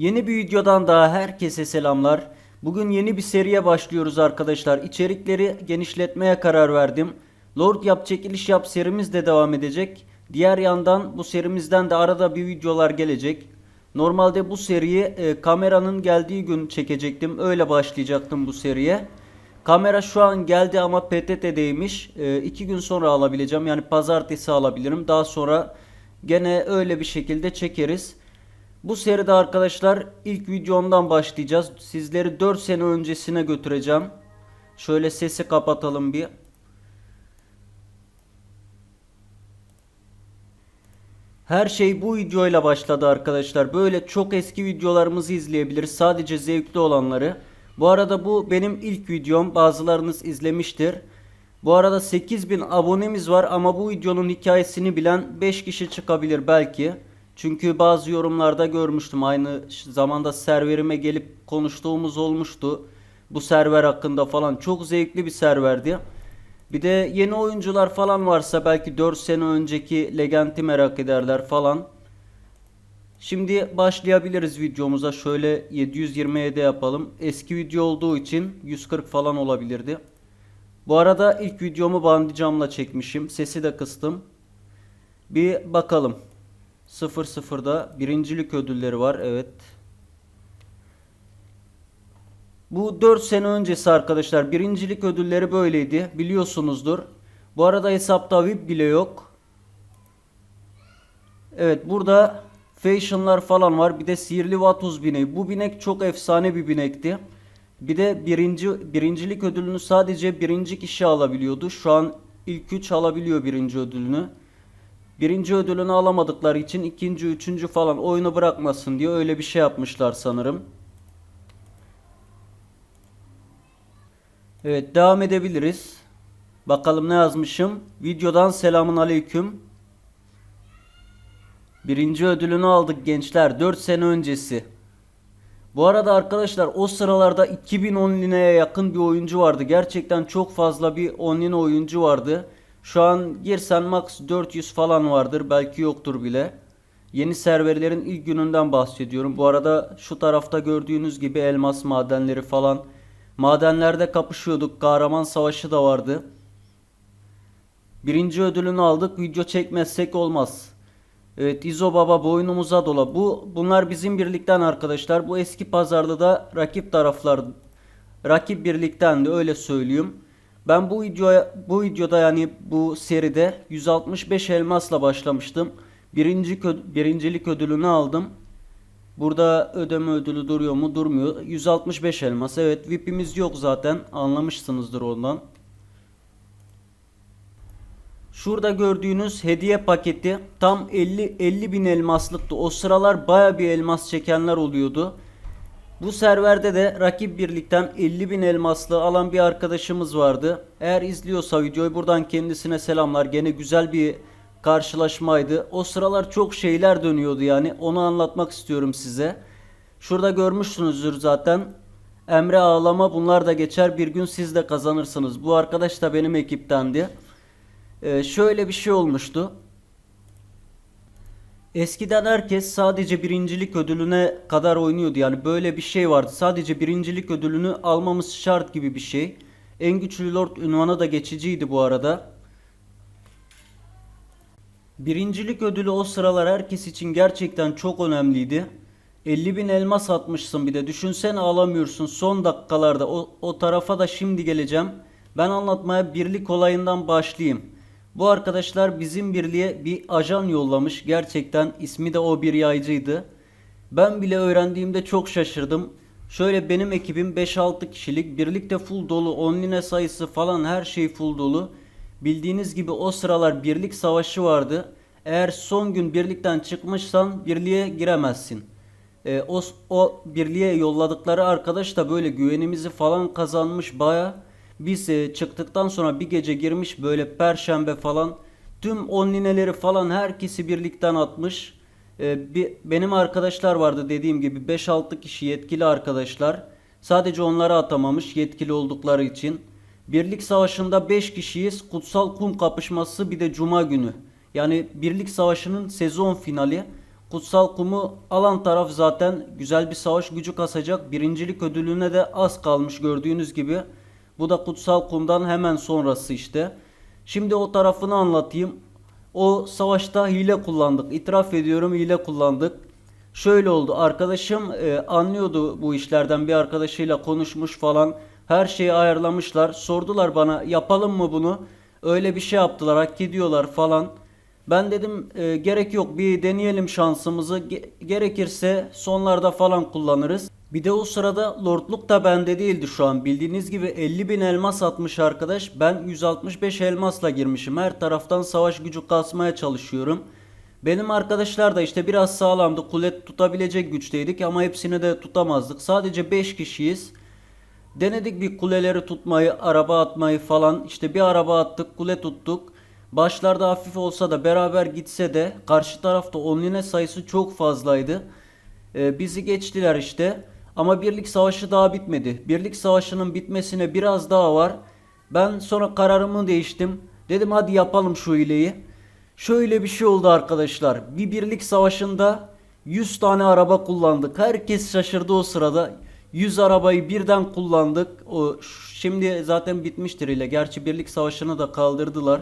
Yeni bir videodan daha herkese selamlar. Bugün yeni bir seriye başlıyoruz arkadaşlar. İçerikleri genişletmeye karar verdim. Lord Yap Çekiliş Yap serimiz de devam edecek. Diğer yandan bu serimizden de arada bir videolar gelecek. Normalde bu seriyi e, kameranın geldiği gün çekecektim. Öyle başlayacaktım bu seriye. Kamera şu an geldi ama PTT'deymiş. E, iki gün sonra alabileceğim. Yani pazartesi alabilirim. Daha sonra gene öyle bir şekilde çekeriz. Bu seride arkadaşlar ilk videomdan başlayacağız. Sizleri 4 sene öncesine götüreceğim. Şöyle sesi kapatalım bir. Her şey bu videoyla başladı arkadaşlar. Böyle çok eski videolarımızı izleyebiliriz. Sadece zevkli olanları. Bu arada bu benim ilk videom. Bazılarınız izlemiştir. Bu arada 8000 abonemiz var ama bu videonun hikayesini bilen 5 kişi çıkabilir belki. Çünkü bazı yorumlarda görmüştüm. Aynı zamanda serverime gelip konuştuğumuz olmuştu. Bu server hakkında falan. Çok zevkli bir serverdi. Bir de yeni oyuncular falan varsa belki 4 sene önceki Legend'i merak ederler falan. Şimdi başlayabiliriz videomuza. Şöyle 727 yapalım. Eski video olduğu için 140 falan olabilirdi. Bu arada ilk videomu bandicamla çekmişim. Sesi de kıstım. Bir bakalım. 0-0'da birincilik ödülleri var. Evet. Bu 4 sene öncesi arkadaşlar birincilik ödülleri böyleydi. Biliyorsunuzdur. Bu arada hesapta VIP bile yok. Evet burada fashionlar falan var. Bir de sihirli vatuz bineği. Bu binek çok efsane bir binekti. Bir de birinci, birincilik ödülünü sadece birinci kişi alabiliyordu. Şu an ilk 3 alabiliyor birinci ödülünü. Birinci ödülünü alamadıkları için ikinci, üçüncü falan oyunu bırakmasın diye öyle bir şey yapmışlar sanırım. Evet devam edebiliriz. Bakalım ne yazmışım. Videodan selamun aleyküm. Birinci ödülünü aldık gençler 4 sene öncesi. Bu arada arkadaşlar o sıralarda 2010 lineye yakın bir oyuncu vardı. Gerçekten çok fazla bir 10 line oyuncu vardı. Şu an girsen max 400 falan vardır. Belki yoktur bile. Yeni serverlerin ilk gününden bahsediyorum. Bu arada şu tarafta gördüğünüz gibi elmas madenleri falan. Madenlerde kapışıyorduk. Kahraman savaşı da vardı. Birinci ödülünü aldık. Video çekmezsek olmaz. Evet İzo Baba boynumuza dola. Bu bunlar bizim birlikten arkadaşlar. Bu eski pazarda da rakip taraflar rakip birlikten de öyle söyleyeyim. Ben bu videoya bu videoda yani bu seride 165 elmasla başlamıştım. Birinci birincilik ödülünü aldım. Burada ödeme ödülü duruyor mu? Durmuyor. 165 elmas. Evet VIP'imiz yok zaten. Anlamışsınızdır ondan. Şurada gördüğünüz hediye paketi tam 50 50 bin elmaslıktı. O sıralar baya bir elmas çekenler oluyordu. Bu serverde de rakip birlikten 50 bin elmaslı alan bir arkadaşımız vardı. Eğer izliyorsa videoyu buradan kendisine selamlar. Gene güzel bir karşılaşmaydı. O sıralar çok şeyler dönüyordu yani. Onu anlatmak istiyorum size. Şurada görmüşsünüzdür zaten. Emre ağlama bunlar da geçer bir gün siz de kazanırsınız. Bu arkadaş da benim ekiptendi. Ee, şöyle bir şey olmuştu. Eskiden herkes sadece birincilik ödülüne kadar oynuyordu. Yani böyle bir şey vardı. Sadece birincilik ödülünü almamız şart gibi bir şey. En güçlü lord ünvanı da geçiciydi bu arada. Birincilik ödülü o sıralar herkes için gerçekten çok önemliydi. 50 bin elmas atmışsın bir de düşünsene alamıyorsun son dakikalarda o, o tarafa da şimdi geleceğim. Ben anlatmaya birlik olayından başlayayım. Bu arkadaşlar bizim birliğe bir ajan yollamış. Gerçekten ismi de o bir yaycıydı. Ben bile öğrendiğimde çok şaşırdım. Şöyle benim ekibim 5-6 kişilik. Birlikte full dolu. Online sayısı falan her şey full dolu. Bildiğiniz gibi o sıralar birlik savaşı vardı. Eğer son gün birlikten çıkmışsan birliğe giremezsin. Ee, o, o birliğe yolladıkları arkadaş da böyle güvenimizi falan kazanmış baya. Biz e, çıktıktan sonra bir gece girmiş böyle perşembe falan tüm onlineleri falan herkesi birlikten atmış. Bir, benim arkadaşlar vardı dediğim gibi 5-6 kişi yetkili arkadaşlar. Sadece onları atamamış yetkili oldukları için. Birlik savaşında 5 kişiyiz. Kutsal kum kapışması bir de cuma günü. Yani birlik savaşının sezon finali. Kutsal kumu alan taraf zaten güzel bir savaş gücü kasacak. Birincilik ödülüne de az kalmış gördüğünüz gibi. Bu da kutsal kumdan hemen sonrası işte. Şimdi o tarafını anlatayım. O savaşta hile kullandık. İtiraf ediyorum hile kullandık. Şöyle oldu. Arkadaşım e, anlıyordu bu işlerden bir arkadaşıyla konuşmuş falan. Her şeyi ayarlamışlar. Sordular bana yapalım mı bunu? Öyle bir şey yaptılar. Hak ediyorlar falan. Ben dedim e, gerek yok bir deneyelim şansımızı. Ge- gerekirse sonlarda falan kullanırız. Bir de o sırada lordluk da bende değildi şu an. Bildiğiniz gibi 50 bin elmas atmış arkadaş. Ben 165 elmasla girmişim. Her taraftan savaş gücü kasmaya çalışıyorum. Benim arkadaşlar da işte biraz sağlamdı. Kule tutabilecek güçteydik ama hepsini de tutamazdık. Sadece 5 kişiyiz. Denedik bir kuleleri tutmayı, araba atmayı falan. İşte bir araba attık, kule tuttuk. Başlarda hafif olsa da beraber gitse de karşı tarafta online sayısı çok fazlaydı. Ee, bizi geçtiler işte. Ama birlik savaşı daha bitmedi. Birlik savaşının bitmesine biraz daha var. Ben sonra kararımı değiştim. Dedim hadi yapalım şu hileyi. Şöyle bir şey oldu arkadaşlar. Bir birlik savaşında 100 tane araba kullandık. Herkes şaşırdı o sırada. 100 arabayı birden kullandık. O şimdi zaten bitmiştir ile. Gerçi birlik savaşını da kaldırdılar.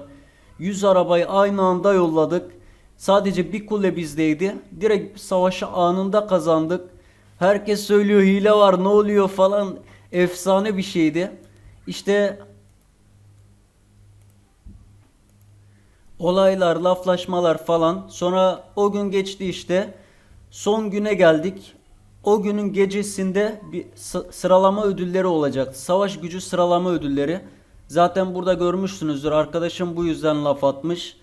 100 arabayı aynı anda yolladık. Sadece bir kule bizdeydi. Direkt savaşı anında kazandık. Herkes söylüyor hile var ne oluyor falan. Efsane bir şeydi. İşte olaylar, laflaşmalar falan. Sonra o gün geçti işte. Son güne geldik. O günün gecesinde bir sı- sıralama ödülleri olacaktı. Savaş gücü sıralama ödülleri. Zaten burada görmüşsünüzdür. Arkadaşım bu yüzden laf atmış.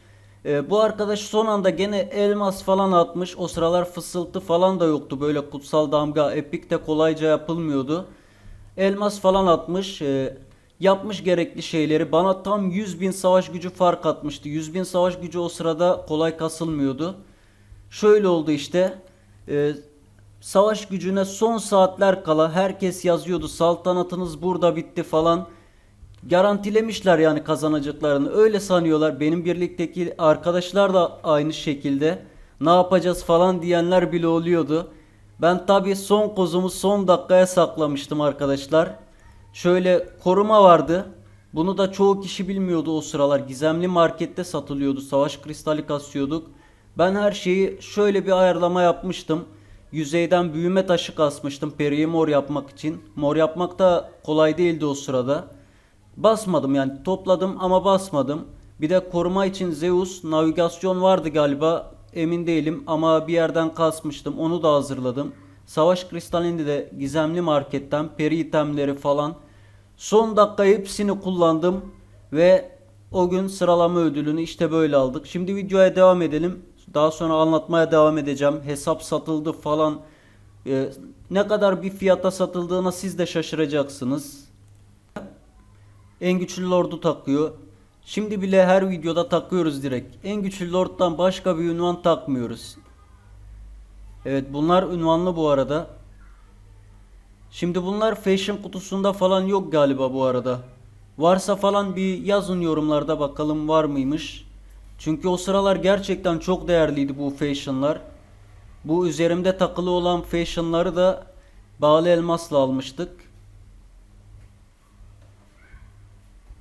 Ee, bu arkadaş son anda gene elmas falan atmış. O sıralar fısıltı falan da yoktu. Böyle kutsal damga, epik de kolayca yapılmıyordu. Elmas falan atmış. Ee, yapmış gerekli şeyleri. Bana tam 100 bin savaş gücü fark atmıştı. 100 bin savaş gücü o sırada kolay kasılmıyordu. Şöyle oldu işte. Ee, savaş gücüne son saatler kala herkes yazıyordu. Saltanatınız burada bitti falan. Garantilemişler yani kazanacaklarını. Öyle sanıyorlar. Benim birlikteki arkadaşlar da aynı şekilde. Ne yapacağız falan diyenler bile oluyordu. Ben tabii son kozumu son dakikaya saklamıştım arkadaşlar. Şöyle koruma vardı. Bunu da çoğu kişi bilmiyordu o sıralar. Gizemli markette satılıyordu. Savaş kristali kasıyorduk. Ben her şeyi şöyle bir ayarlama yapmıştım. Yüzeyden büyüme taşı kasmıştım periyi mor yapmak için. Mor yapmak da kolay değildi o sırada. Basmadım yani topladım ama basmadım. Bir de koruma için Zeus navigasyon vardı galiba. Emin değilim ama bir yerden kasmıştım. Onu da hazırladım. Savaş kristalini de gizemli marketten peri itemleri falan. Son dakika hepsini kullandım ve o gün sıralama ödülünü işte böyle aldık. Şimdi videoya devam edelim. Daha sonra anlatmaya devam edeceğim. Hesap satıldı falan. Ee, ne kadar bir fiyata satıldığına siz de şaşıracaksınız. En güçlü lordu takıyor. Şimdi bile her videoda takıyoruz direkt. En güçlü lorddan başka bir ünvan takmıyoruz. Evet bunlar ünvanlı bu arada. Şimdi bunlar fashion kutusunda falan yok galiba bu arada. Varsa falan bir yazın yorumlarda bakalım var mıymış. Çünkü o sıralar gerçekten çok değerliydi bu fashionlar. Bu üzerimde takılı olan fashionları da bağlı elmasla almıştık.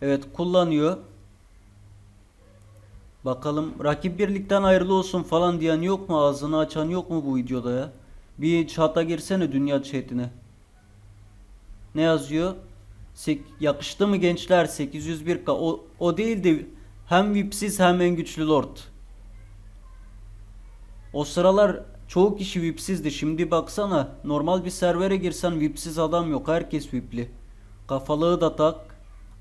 Evet kullanıyor. Bakalım rakip birlikten ayrılı olsun falan diyen yok mu? Ağzını açan yok mu bu videoda ya? Bir çata girsene dünya chatine. Ne yazıyor? Sek yakıştı mı gençler 801k o, o değildi. Hem VIP'siz hem en güçlü lord. O sıralar çoğu kişi VIP'sizdi. Şimdi baksana normal bir servere girsen VIP'siz adam yok. Herkes VIP'li. Kafalığı da tak.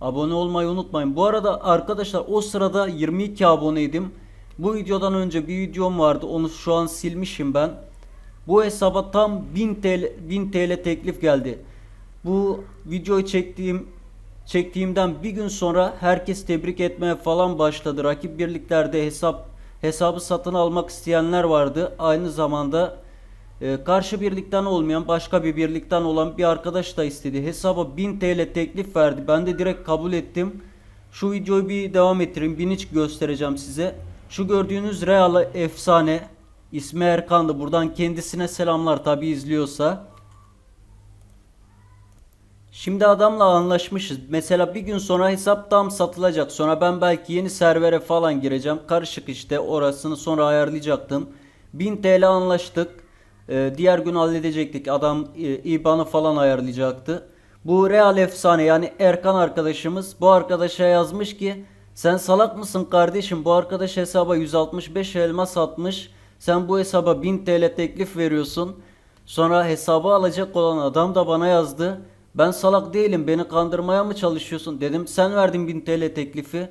Abone olmayı unutmayın. Bu arada arkadaşlar o sırada 22 aboneydim. Bu videodan önce bir videom vardı. Onu şu an silmişim ben. Bu hesaba tam 1000 TL 1000 TL teklif geldi. Bu videoyu çektiğim çektiğimden bir gün sonra herkes tebrik etmeye falan başladı. Rakip birliklerde hesap hesabı satın almak isteyenler vardı. Aynı zamanda e, karşı birlikten olmayan başka bir birlikten olan bir arkadaş da istedi. Hesaba 1000 TL teklif verdi. Ben de direkt kabul ettim. Şu videoyu bir devam ettireyim. 1000 göstereceğim size. Şu gördüğünüz Real efsane. İsmi Erkan'dı. Buradan kendisine selamlar tabi izliyorsa. Şimdi adamla anlaşmışız. Mesela bir gün sonra hesap tam satılacak. Sonra ben belki yeni servere falan gireceğim. Karışık işte orasını sonra ayarlayacaktım. 1000 TL anlaştık. Ee, diğer gün halledecektik. Adam e, IBAN'ı falan ayarlayacaktı. Bu real efsane yani Erkan arkadaşımız bu arkadaşa yazmış ki sen salak mısın kardeşim bu arkadaş hesaba 165 elmas atmış. Sen bu hesaba 1000 TL teklif veriyorsun. Sonra hesabı alacak olan adam da bana yazdı. Ben salak değilim beni kandırmaya mı çalışıyorsun? Dedim sen verdin 1000 TL teklifi.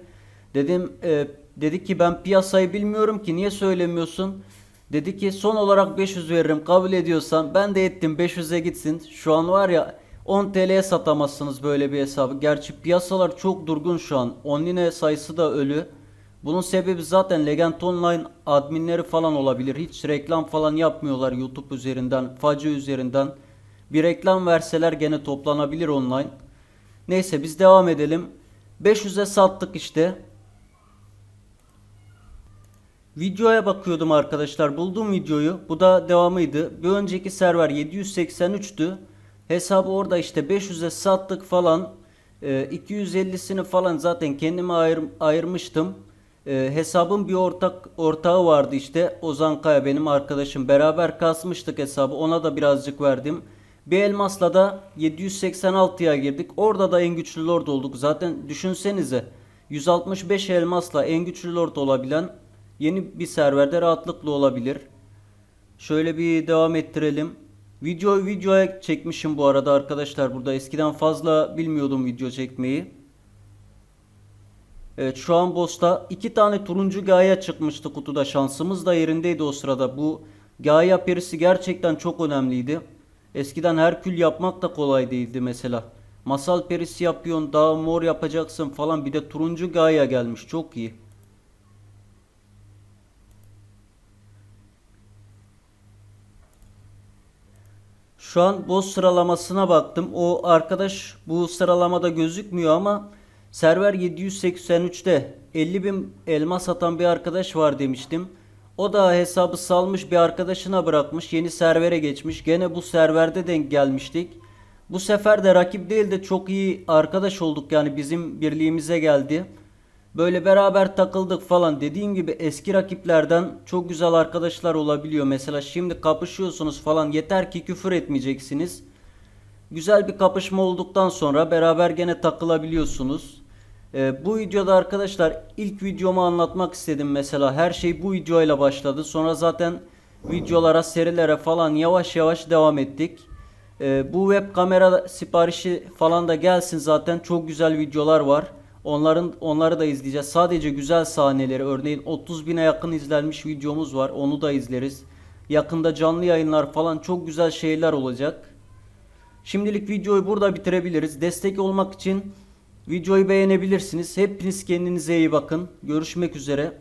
Dedim e, dedi ki ben piyasayı bilmiyorum ki niye söylemiyorsun? Dedi ki son olarak 500 veririm kabul ediyorsan ben de ettim 500'e gitsin. Şu an var ya 10 TL'ye satamazsınız böyle bir hesabı. Gerçi piyasalar çok durgun şu an. Online sayısı da ölü. Bunun sebebi zaten Legend Online adminleri falan olabilir. Hiç reklam falan yapmıyorlar YouTube üzerinden, Facı üzerinden. Bir reklam verseler gene toplanabilir online. Neyse biz devam edelim. 500'e sattık işte. Videoya bakıyordum arkadaşlar. Buldum videoyu. Bu da devamıydı. Bir önceki server 783'tü. Hesabı orada işte 500'e sattık falan. Ee, 250'sini falan zaten kendime ayır, ayırmıştım. Ee, hesabın bir ortak ortağı vardı işte. Ozan Kaya benim arkadaşım. Beraber kasmıştık hesabı. Ona da birazcık verdim. Bir elmasla da 786'ya girdik. Orada da en güçlü lord olduk. Zaten düşünsenize. 165 elmasla en güçlü lord olabilen yeni bir serverde rahatlıkla olabilir. Şöyle bir devam ettirelim. Videoyu videoya çekmişim bu arada arkadaşlar burada. Eskiden fazla bilmiyordum video çekmeyi. Evet şu an boss'ta iki tane turuncu gaye çıkmıştı kutuda. Şansımız da yerindeydi o sırada. Bu gaye perisi gerçekten çok önemliydi. Eskiden Herkül yapmak da kolay değildi mesela. Masal perisi yapıyorsun daha mor yapacaksın falan bir de turuncu gaye gelmiş çok iyi. Şu an boss sıralamasına baktım. O arkadaş bu sıralamada gözükmüyor ama server 783'te 50 bin elma satan bir arkadaş var demiştim. O da hesabı salmış bir arkadaşına bırakmış. Yeni servere geçmiş. Gene bu serverde denk gelmiştik. Bu sefer de rakip değil de çok iyi arkadaş olduk yani bizim birliğimize geldi. Böyle beraber takıldık falan. Dediğim gibi eski rakiplerden çok güzel arkadaşlar olabiliyor. Mesela şimdi kapışıyorsunuz falan. Yeter ki küfür etmeyeceksiniz. Güzel bir kapışma olduktan sonra beraber gene takılabiliyorsunuz. Ee, bu videoda arkadaşlar ilk videomu anlatmak istedim mesela. Her şey bu videoyla başladı. Sonra zaten videolara, serilere falan yavaş yavaş devam ettik. Ee, bu web kamera siparişi falan da gelsin zaten. Çok güzel videolar var. Onların onları da izleyeceğiz. Sadece güzel sahneleri örneğin 30 bine yakın izlenmiş videomuz var. Onu da izleriz. Yakında canlı yayınlar falan çok güzel şeyler olacak. Şimdilik videoyu burada bitirebiliriz. Destek olmak için videoyu beğenebilirsiniz. Hepiniz kendinize iyi bakın. Görüşmek üzere.